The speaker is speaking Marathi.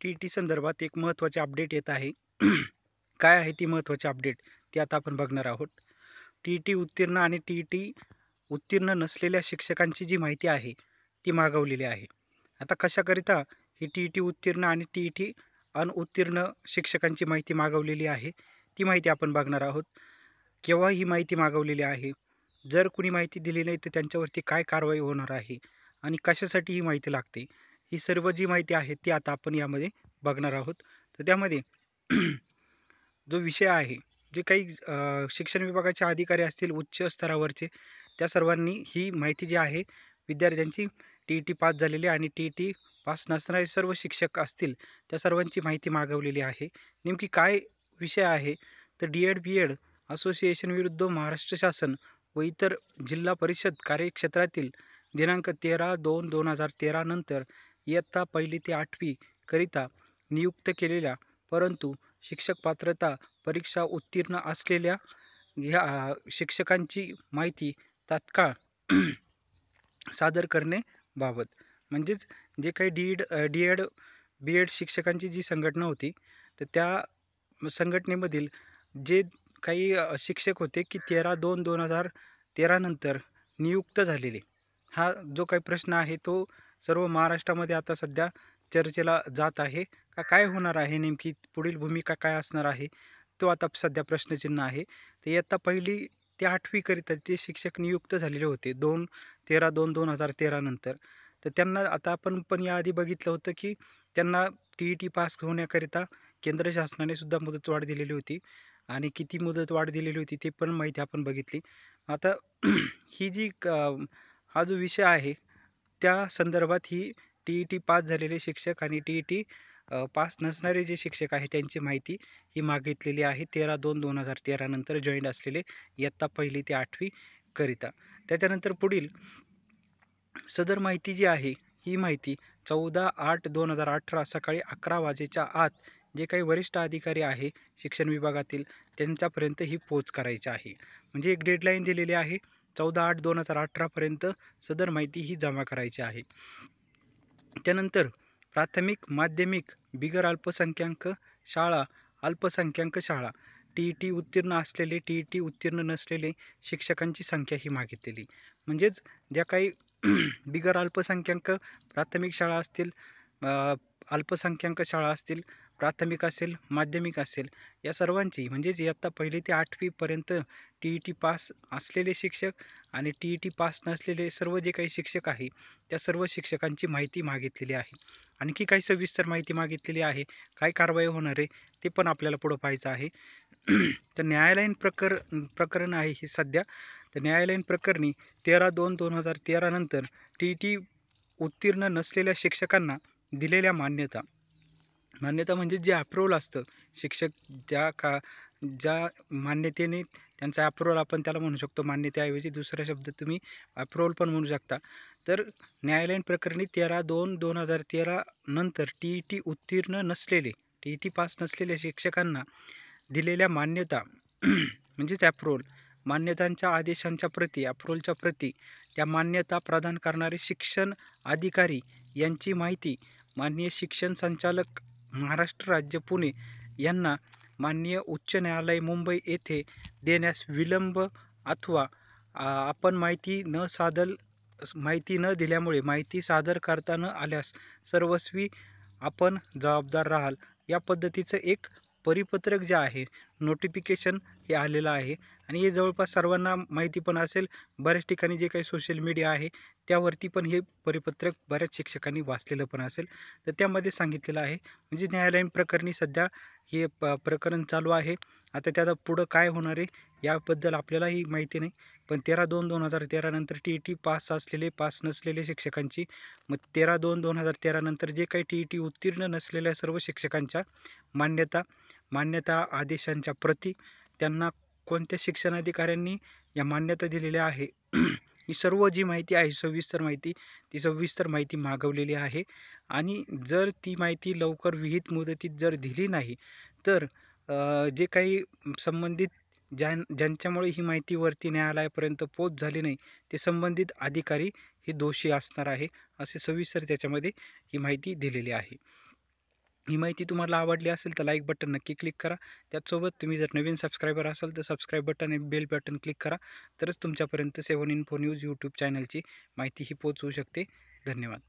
टी ई टी संदर्भात एक महत्त्वाचे अपडेट येत आहे. काय आहे ती महत्त्वाची अपडेट ती आता आपण बघणार आहोत. टी ई टी उत्तीर्ण आणि टी ई टी उत्तीर्ण नसलेल्या शिक्षकांची जी माहिती आहे ती मागवलेली आहे. आता कशाकरिता ही टी ई टी उत्तीर्ण आणि टी ई टी अनउत्तीर्ण शिक्षकांची माहिती मागवलेली आहे ती माहिती आपण बघणार आहोत. केव्हा ही माहिती मागवलेली आहे? जर कुणी माहिती दिली नाही तर त्यांच्यावरती काय कारवाई होणार आहे? आणि कशासाठी ही माहिती लागते? ही सर्व जी माहिती आहे ती आता आपण यामध्ये बघणार आहोत. तर त्यामध्ये जो विषय आहे जे काही शिक्षण विभागाचे अधिकारी असतील उच्च स्तरावरचे त्या सर्वांनी ही माहिती जी आहे विद्यार्थ्यांची टी ई टी पास झालेली आणि टी ई टी पास नसणारे सर्व शिक्षक असतील त्या सर्वांची माहिती मागवलेली आहे. नेमकी काय विषय आहे? तर D Ed B Ed association विरुद्ध महाराष्ट्र शासन व इतर जिल्हा परिषद कार्यक्षेत्रातील दिनांक तेरा दोन दोन हजार तेरानंतर इयत्ता पहिली ते आठवी करिता नियुक्त केलेल्या परंतु शिक्षक पात्रता परीक्षा उत्तीर्ण असलेल्या ह्या शिक्षकांची माहिती तात्काळ सादर करणे बाबत. म्हणजेच जे काही D Ed D Ed B Ed शिक्षकांची जी संघटना होती तर त्या संघटनेमधील जे काही शिक्षक होते की तेरा दोन दोन हजार तेरानंतर नियुक्त झालेले. हा जो काही प्रश्न आहे तो सर्व महाराष्ट्रामध्ये आता सध्या चर्चेला जात आहे. का काय होणार आहे? नेमकी पुढील भूमिका काय असणार आहे? तो आता सध्या प्रश्नचिन्ह आहे. तर इयत्ता पहिली ते आठवीकरिता ते शिक्षक नियुक्त झालेले होते दोन तेरा दोन दोन हजार तेरानंतर तर त्यांना आता आपण पण याआधी बघितलं होतं की त्यांना टी ई टी पास होण्याकरिता केंद्र शासनाने सुद्धा मुदतवाढ दिलेली होती. आणि किती मुदतवाढ दिलेली होती ते पण माहिती आपण बघितली. आता ही जी क- हा जो विषय आहे त्या संदर्भात ही टी ई टी पास झालेले शिक्षक आणि टी ई टी पास नसणारे जे शिक्षक आहे त्यांची माहिती ही मागितलेली आहे. तेरा दोन दोन हजार तेरानंतर जॉईंट असलेले इयत्ता पहिली ते आठवी करिता. त्याच्यानंतर पुढील सदर माहिती जी आहे ही माहिती चौदा आठ दोन हजार अठरा सकाळी अकरा वाजेच्या आत जे काही वरिष्ठ अधिकारी आहे शिक्षण विभागातील त्यांच्यापर्यंत ही पोच करायची आहे. म्हणजे एक डेडलाईन दिलेली आहे. चौदा आठ दोन हजार अठरापर्यंत सदर माहिती ही जमा करायची आहे. त्यानंतर प्राथमिक माध्यमिक बिगर अल्पसंख्याक शाळा अल्पसंख्याक शाळा टी ई टी उत्तीर्ण असलेले टी ई टी उत्तीर्ण नसलेले शिक्षकांची संख्या ही मागितलेली. म्हणजेच ज्या काही बिगर अल्पसंख्याक प्राथमिक शाळा असतील अल्पसंख्याक शाळा असतील प्राथमिक असेल माध्यमिक असेल या सर्वांची म्हणजेच इयत्ता पहिली ते आठवीपर्यंत टी ई टी पास असलेले शिक्षक आणि टी ई टी पास नसलेले सर्व जे काही शिक्षक आहे त्या सर्व शिक्षकांची माहिती मागितलेली आहे. आणखी काही सविस्तर माहिती मागितलेली आहे काय कारवाई होणार आहे ते पण आपल्याला पुढं पाहायचं आहे. तर न्यायालयीन प्रकर प्रकरण आहे हे सध्या. तर न्यायालयीन प्रकरणी तेरा दोन दोन हजार तेरानंतर टी ई टी उत्तीर्ण नसलेल्या शिक्षकांना दिलेल्या मान्यता. मान्यता म्हणजे जे अप्रूवल असतं. शिक्षक ज्या का ज्या मान्यतेने त्यांचा अप्रूवल आपण त्याला म्हणू शकतो. मान्यतेऐवजी दुसरा शब्द तुम्ही अप्रूवल पण म्हणू शकता. तर न्यायालयीन प्रकरणी तेरा दोन दोन हजार तेरा नंतर टी ई टी उत्तीर्ण नसलेले टी ई टी पास नसलेल्या शिक्षकांना दिलेल्या मान्यता म्हणजेच अप्रूवल मान्यतांच्या आदेशांच्या प्रती अप्रूवलच्या प्रती त्या मान्यता प्रदान करणारे शिक्षण अधिकारी यांची माहिती माननीय शिक्षण संचालक महाराष्ट्र राज्य पुणे यांना माननीय उच्च न्यायालय मुंबई येथे देण्यास विलंब अथवा आपण माहिती न सादर माहिती न दिल्यामुळे माहिती सादर करता न आल्यास सर्वस्वी आपण जबाबदार राहाल. या पद्धतीचं एक परिपत्रक जे आहे नोटिफिकेशन हे आलेलं आहे. आणि हे जवळपास सर्वांना माहिती पण असेल बऱ्याच ठिकाणी जे काही सोशल मीडिया आहे त्यावरती पण हे परिपत्रक बऱ्याच शिक्षकांनी वाचलेलं पण असेल. तर त्यामध्ये सांगितलेलं आहे म्हणजे न्यायालयीन प्रकरणी सध्या हे प प्रकरण चालू आहे. आता त्यात पुढं काय होणार आहे याबद्दल आपल्यालाही माहिती नाही. पण तेरा दोन दोन हजार तेरानंतर टी ई टी पास असलेले पास नसलेले शिक्षकांची मग तेरा दोन दोन हजार तेरानंतर जे काही टी ई टी उत्तीर्ण नसलेल्या सर्व शिक्षकांच्या मान्यता मान्यता आदेशांच्या प्रती त्यांना कोणत्या शिक्षणाधिकाऱ्यांनी या मान्यता दिलेल्या आहे? ही सर्व जी माहिती आहे सविस्तर माहिती ती सविस्तर माहिती मागवलेली आहे. आणि जर ती माहिती लवकर विहित मुदतीत जर दिली नाही तर जे काही संबंधित ज्यां ज्यांच्यामुळे ही माहिती वरती न्यायालयापर्यंत पोच झाली नाही ते संबंधित अधिकारी हे दोषी असणार आहे असे सविस्तर त्याच्यामध्ये ही माहिती दिलेली आहे. ही माहिती तुम्हाला आवडली असेल तर लाईक बटन नक्की क्लिक करा. त्याचसोबत तुम्ही जर नवीन सबस्क्रायबर असाल तर सबस्क्राईब बटन आणि बेल बटन क्लिक करा. तरच तुमच्यापर्यंत सेवन इन्फो न्यूज यूट्यूब चॅनलची माहिती ही पोचवू शकते. धन्यवाद.